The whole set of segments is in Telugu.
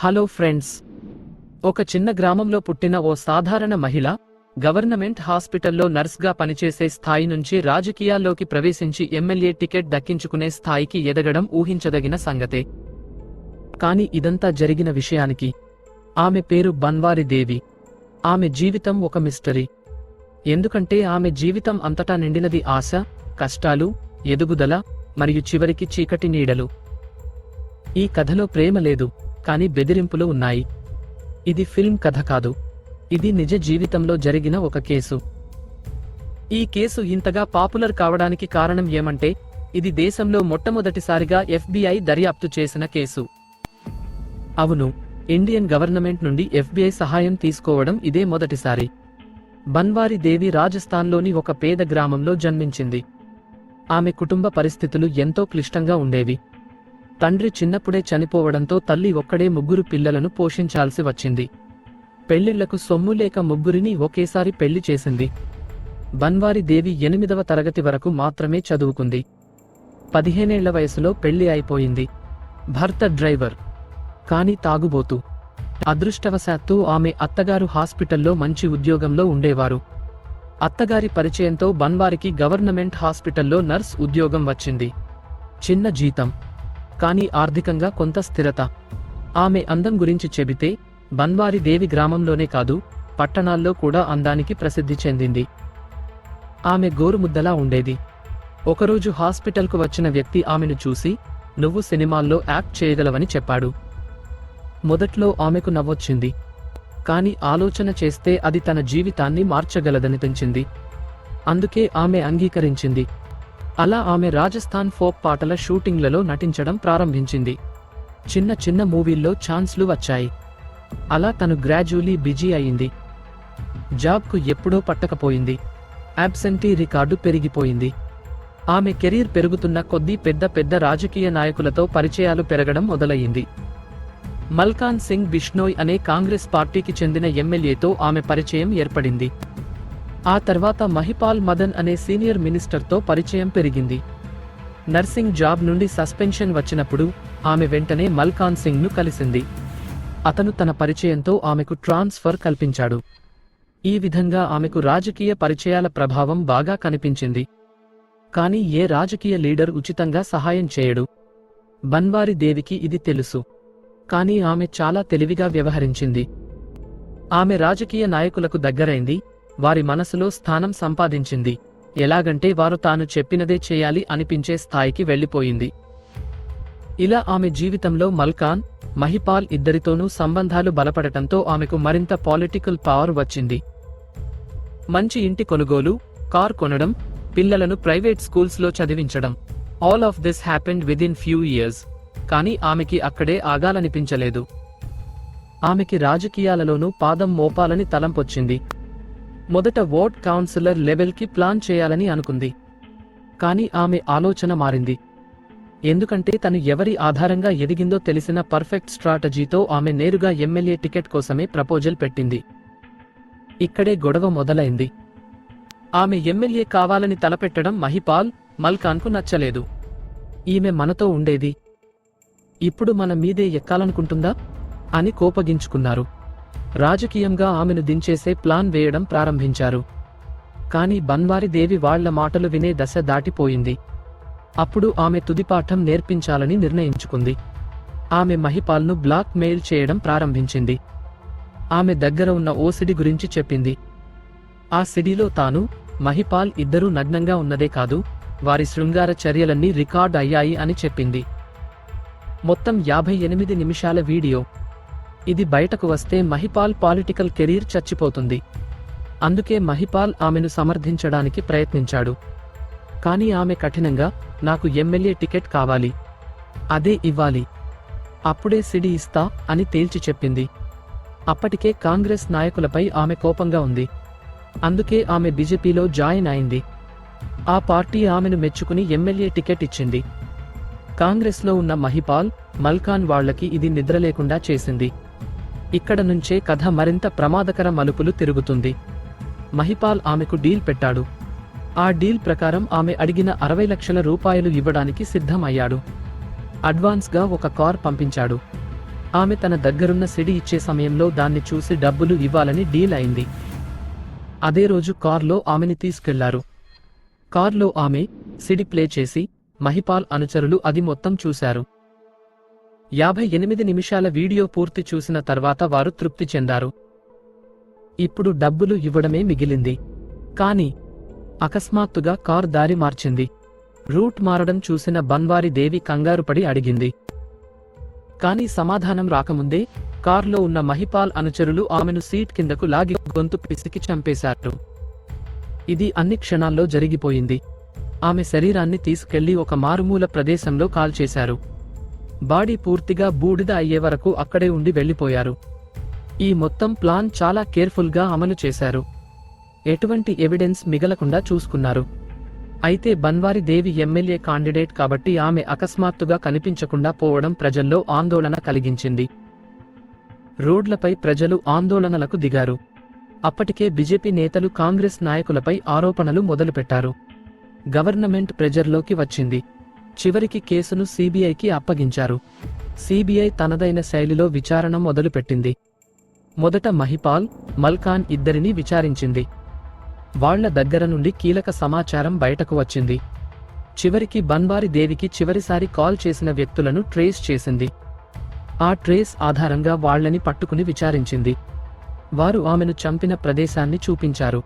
Hello friends. ఒక చిన్న గ్రామంలో పుట్టిన ఓ సాధారణ మహిళ గవర్నమెంట్ హాస్పిటల్లో నర్స్గా పనిచేసే స్థాయి నుంచి రాజకీయాల్లోకి ప్రవేశించి ఎమ్మెల్యే టికెట్ దక్కించుకునే స్థాయికి ఎదగడం ఊహించదగిన సంగతే. కాని ఇదంతా జరిగిన విషయానికి. ఆమె పేరు బన్వారి దేవి. ఆమె జీవితం ఒక మిస్టరీ. ఎందుకంటే ఆమె జీవితం అంతటా నిండినది ఆశ కష్టాలు ఎదుగుదల మరియు చివరికి చీకటి నీడలు. ఈ కథలో ప్రేమ లేదు. కానీ బెదిరింపులు ఉన్నాయి. ఇది ఫిల్మ్ కథ కాదు. ఇది నిజ జీవితంలో జరిగిన ఒక కేసు. ఈ కేసు ఇంతగా పాపులర్ కావడానికి కారణం ఏమంటే ఇది దేశంలో మొట్టమొదటిసారిగా ఎఫ్బిఐ దర్యాప్తు చేసిన కేసు. అవును ఇండియన్ గవర్నమెంట్ నుండి ఎఫ్బిఐ సహాయం తీసుకోవడం ఇదే మొదటిసారి. బన్వారి దేవి రాజస్థాన్లోని ఒక పేద గ్రామంలో జన్మించింది. ఆమె కుటుంబ పరిస్థితులు ఎంతో క్లిష్టంగా ఉండేవి. తండ్రి చిన్నప్పుడే చనిపోవడంతో తల్లి ఒక్కడే ముగ్గురు పిల్లలను పోషించాల్సి వచ్చింది. పెళ్ళిళ్ళకు సొమ్ము లేక ముగ్గురిని ఒకేసారి పెళ్ళి చేసింది. బన్వారి దేవి ఎనిమిదవ తరగతి వరకు మాత్రమే చదువుకుంది. పదిహేనేళ్ళ వయసులో పెళ్ళి అయిపోయింది. భర్త డ్రైవర్. కాని తాగుబోతు. అదృష్టవశాత్తు ఆమె అత్తగారు హాస్పిటల్లో మంచి ఉద్యోగంలో ఉండేవారు. అత్తగారి పరిచయంతో బన్వారికి గవర్నమెంట్ హాస్పిటల్లో నర్స్ ఉద్యోగం వచ్చింది. చిన్న జీతం. కానీ ఆర్థికంగా కొంత స్థిరత. ఆమె అందం గురించి చెబితే బన్వారి దేవి గ్రామంలోనే కాదు పట్టణాల్లో కూడా అందానికి ప్రసిద్ధి చెందింది. ఆమె గోరుముద్దలా ఉండేది. ఒకరోజు హాస్పిటల్కు వచ్చిన వ్యక్తి ఆమెను చూసి నువ్వు సినిమాల్లో యాక్ట్ చేయగలవని చెప్పాడు. మొదట్లో ఆమెకు నవ్వొచ్చింది. కాని ఆలోచన చేస్తే అది తన జీవితాన్ని మార్చగలదనిపించింది. అందుకే ఆమె అంగీకరించింది. అలా ఆమె రాజస్థాన్ ఫోక్ పాటల షూటింగ్లలో నటించడం ప్రారంభించింది. చిన్న చిన్న మూవీల్లో ఛాన్స్లు వచ్చాయి. అలా తను గ్రాడ్యువలీ బిజీ అయింది. జాబ్కు ఎప్పుడో పట్టకపోయింది. అబ్సెంటీ రికార్డు పెరిగిపోయింది. ఆమె కెరీర్ పెరుగుతున్న కొద్దీ పెద్ద పెద్ద రాజకీయ నాయకులతో పరిచయాలు పెరగడం మొదలయ్యింది. మల్కాన్ సింగ్ బిష్నోయ్ అనే కాంగ్రెస్ పార్టీకి చెందిన ఎమ్మెల్యేతో ఆమె పరిచయం ఏర్పడింది. ఆ తర్వాత మహిపాల్ మదన్ అనే సీనియర్ మినిస్టర్తో పరిచయం పెరిగింది. నర్సింగ్ జాబ్ నుండి సస్పెన్షన్ వచ్చినప్పుడు ఆమె వెంటనే మల్కాన్ సింగ్ను కలిసింది. అతను తన పరిచయంతో ఆమెకు ట్రాన్స్ఫర్ కల్పించాడు. ఈ విధంగా ఆమెకు రాజకీయ పరిచయాల ప్రభావం బాగా కనిపించింది. కానీ ఏ రాజకీయ లీడర్ ఉచితంగా సహాయం చేయడు? బన్వారి దేవికి ఇది తెలుసు. కానీ ఆమె చాలా తెలివిగా వ్యవహరించింది. ఆమె రాజకీయ నాయకులకు దగ్గరైంది. వారి మనసులో స్థానం సంపాదించింది. ఎలాగంటే వారు తాను చెప్పినదే చేయాలి అనిపించే స్థాయికి వెళ్ళిపోయింది. ఇలా ఆమె జీవితంలో మల్కాన్ మహిపాల్ ఇద్దరితోనూ సంబంధాలు బలపడటంతో ఆమెకు మరింత పాలిటికల్ పవర్ వచ్చింది. మంచి ఇంటి కొనుగోలు కార్ కొనడం పిల్లలను ప్రైవేట్ స్కూల్స్లో చదివించడం. All of this happened within few years. కానీ ఆమెకి అక్కడే ఆగాలనిపించలేదు. ఆమెకి రాజకీయాలలోనూ పాదం మోపాలని తలంపొచ్చింది. మొదట వార్డ్ కౌన్సిలర్ లెవెల్కి ప్లాన్ చేయాలని అనుకుంది. కానీ ఆమె ఆలోచన మారింది. ఎందుకంటే తను ఎవరి ఆధారంగా ఎదిగిందో తెలిసిన పర్ఫెక్ట్ స్ట్రాటజీతో ఆమె నేరుగా ఎమ్మెల్యే టికెట్ కోసమే ప్రపోజల్ పెట్టింది. ఇక్కడే గొడవ మొదలైంది. ఆమె ఎమ్మెల్యే కావాలని తలపెట్టడం మహిపాల్ మల్కాన్కు నచ్చలేదు. ఈమె మనతో ఉండేది. ఇప్పుడు మన మీదే ఎక్కాలనుకుంటుందా? అని కోపగించుకున్నారు. రాజకీయంగా ఆమెను దించేసే ప్లాన్ వేయడం ప్రారంభించారు. కానీ బన్వారి దేవి వాళ్ళ మాటలు వినే దశ దాటిపోయింది. అప్పుడు ఆమె తుదిపాఠం నేర్పించాలని నిర్ణయించుకుంది. ఆమె మహిపాల్ను బ్లాక్ మెయిల్ చేయడం ప్రారంభించింది. ఆమె దగ్గర ఉన్న ఓ సిడి గురించి చెప్పింది. ఆ సిడిలో తాను మహిపాల్ ఇద్దరూ నగ్నంగా ఉన్నదే కాదు వారి శృంగార చర్యలన్నీ రికార్డ్ అయ్యాయి అని చెప్పింది. మొత్తం యాభై ఎనిమిది నిమిషాల వీడియో. ఇది బయటకు వస్తే మహిపాల్ పాలిటికల్ కెరీర్ చచ్చిపోతుంది. అందుకే మహిపాల్ ఆమెను సమర్థించడానికి ప్రయత్నించాడు. కానీ ఆమె కఠినంగా నాకు ఎమ్మెల్యే టికెట్ కావాలి. అదే ఇవ్వాలి. అప్పుడే సిడి ఇస్తా అని తేల్చి చెప్పింది. అప్పటికే కాంగ్రెస్ నాయకులపై ఆమె కోపంగా ఉంది. అందుకే ఆమె బీజేపీలో జాయిన్ అయింది. ఆ పార్టీ ఆమెను మెచ్చుకుని ఎమ్మెల్యే టికెట్ ఇచ్చింది. కాంగ్రెస్లో ఉన్న మహిపాల్ మల్కాన్ వాళ్ళకి ఇది నిద్రలేకుండా చేసింది. ఇక్కడ నుంచే కథ మరింత ప్రమాదకర మలుపులు తిరుగుతుంది. మహిపాల్ ఆమెకు డీల్ పెట్టాడు. ఆ డీల్ ప్రకారం ఆమె అడిగిన అరవై లక్షల రూపాయలు ఇవ్వడానికి సిద్ధమయ్యాడు. అడ్వాన్స్గా ఒక కార్ పంపించాడు. ఆమె తన దగ్గరున్న సిడి ఇచ్చే సమయంలో దాన్ని చూసి డబ్బులు ఇవ్వాలని డీల్ అయింది. అదే రోజు కార్లో ఆమెని తీసుకెళ్ళారు. కార్లో ఆమె సిడి ప్లే చేసి మహిపాల్ అనుచరులు అది మొత్తం చూశారు. యాభై ఎనిమిది నిమిషాల వీడియో పూర్తి చూసిన తర్వాత వారు తృప్తి చెందారు. ఇప్పుడు డబ్బులు ఇవ్వడమే మిగిలింది. కాని అకస్మాత్తుగా కార్ దారి మార్చింది. రూట్ మారడం చూసిన బన్వారి దేవి కంగారుపడి అడిగింది. కాని సమాధానం రాకముందే కార్లో ఉన్న మహిపాల్ అనుచరులు ఆమెను సీట్ కిందకు లాగి గొంతు పిసికి చంపేశారు. ఇది అన్ని క్షణాల్లో జరిగిపోయింది. ఆమె శరీరాన్ని తీసుకెళ్ళి ఒక మారుమూల ప్రదేశంలో కాల్చేశారు. బాడీ పూర్తిగా బూడిద అయ్యే వరకు అక్కడే ఉండి వెళ్ళిపోయారు ఈ మొత్తం ప్లాన్ చాలా కేర్ఫుల్గా అమలు చేశారు. ఎటువంటి ఎవిడెన్స్ మిగలకుండా చూసుకున్నారు. అయితే బన్వారి దేవి ఎమ్మెల్యే కాండిడేట్ కాబట్టి ఆమె అకస్మాత్తుగా కనిపించకుండా పోవడం ప్రజల్లో ఆందోళన కలిగించింది. రోడ్లపై ప్రజలు ఆందోళనలకు దిగారు. అప్పటికే బీజేపీ నేతలు కాంగ్రెస్ నాయకులపై ఆరోపణలు మొదలుపెట్టారు. గవర్నమెంట్ ప్రెజర్లోకి వచ్చింది. చివరికి కేసును సీబీఐకి అప్పగించారు. సీబీఐ తనదైన శైలిలో విచారణ మొదలుపెట్టింది. మొదట మహిపాల్ మల్కాన్ ఇద్దరిని విచారించింది. వాళ్ళ దగ్గర నుండి కీలక సమాచారం బయటకు వచ్చింది. చివరికి బన్వారి దేవికి చివరిసారి కాల్ చేసిన వ్యక్తులను ట్రేస్ చేసింది. ఆ ట్రేస్ ఆధారంగా వాళ్ళని పట్టుకుని విచారించింది. వారు ఆమెను చంపిన ప్రదేశాన్ని చూపించారు.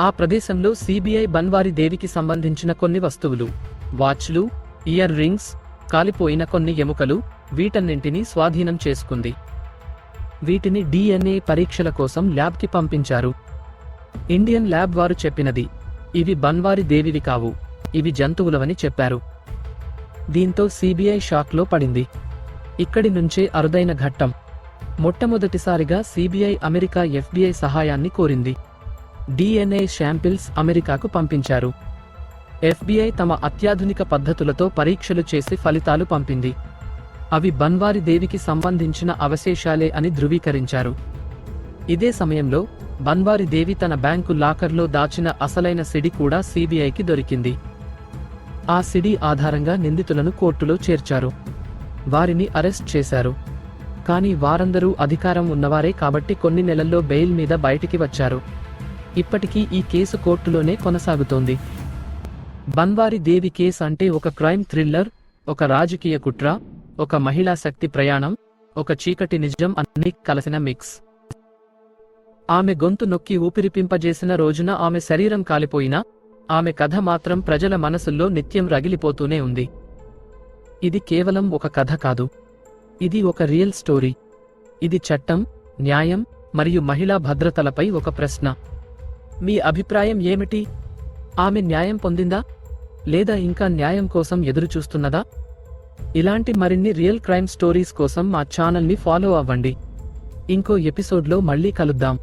ఆ ప్రదేశంలో సీబీఐ బన్వారి దేవికి సంబంధించిన కొన్ని వస్తువులు. వాచ్లు ఇయర్ రింగ్స్ కాలిపోయిన కొన్ని ఎముకలు వీటన్నింటినీ స్వాధీనం చేసుకుంది. వీటిని డిఎన్ఏ పరీక్షల కోసం ల్యాబ్కి పంపించారు. ఇండియన్ ల్యాబ్ వారు చెప్పినది ఇవి బన్వారి దేవివి కావు ఇవి జంతువులవని చెప్పారు. దీంతో సిబిఐ షాక్లో పడింది. ఇక్కడి నుంచే అరుదైన ఘట్టం. మొట్టమొదటిసారిగా సిబిఐ అమెరికా ఎఫ్బిఐ సహాయాన్ని కోరింది. డిఎన్ఏ శాంపిల్స్ అమెరికాకు పంపించారు. ఎఫ్బిఐ తమ అత్యాధునిక పద్ధతులతో పరీక్షలు చేసి ఫలితాలు పంపింది. అవి బన్వారి దేవికి సంబంధించిన అవశేషాలే అని ధృవీకరించారు. ఇదే సమయంలో బన్వారి దేవి తన బ్యాంకు లాకర్లో దాచిన అసలైన సిడి కూడా సిబిఐకి దొరికింది. ఆ సిడి ఆధారంగా నిందితులను కోర్టులో చేర్చారు. వారిని అరెస్ట్ చేశారు. కానీ వారందరూ అధికారం ఉన్నవారే కాబట్టి కొన్ని నెలల్లో బెయిల్ మీద బయటికి వచ్చారు. ఇప్పటికీ ఈ కేసు కోర్టులోనే కొనసాగుతోంది. బన్వారి దేవి కేస్ అంటే ఒక క్రైమ్ థ్రిల్లర్ ఒక రాజకీయ కుట్ర ఒక మహిళా శక్తి ప్రయాణం ఒక చీకటి నిజం అన్ని కలసిన మిక్స్. ఆమె గొంతు నొక్కి ఊపిరిపింపజేసిన రోజున ఆమె శరీరం కాలిపోయినా ఆమె కథ మాత్రం ప్రజల మనసుల్లో నిత్యం రగిలిపోతూనే ఉంది. ఇది కేవలం ఒక కథ కాదు. ఇది ఒక రియల్ స్టోరీ. ఇది చట్టం న్యాయం మరియు మహిళా భద్రతలపై ఒక ప్రశ్న. మీ అభిప్రాయం ఏమిటి? ఆమె న్యాయం పొందిందా? లేదా ఇంకా న్యాయం కోసం ఎదురుచూస్తున్నదా? ఇలాంటి మరిన్ని రియల్ క్రైమ్ స్టోరీస్ కోసం మా ఛానల్ని ఫాలో అవ్వండి. ఇంకో ఎపిసోడ్లో మళ్ళీ కలుద్దాం.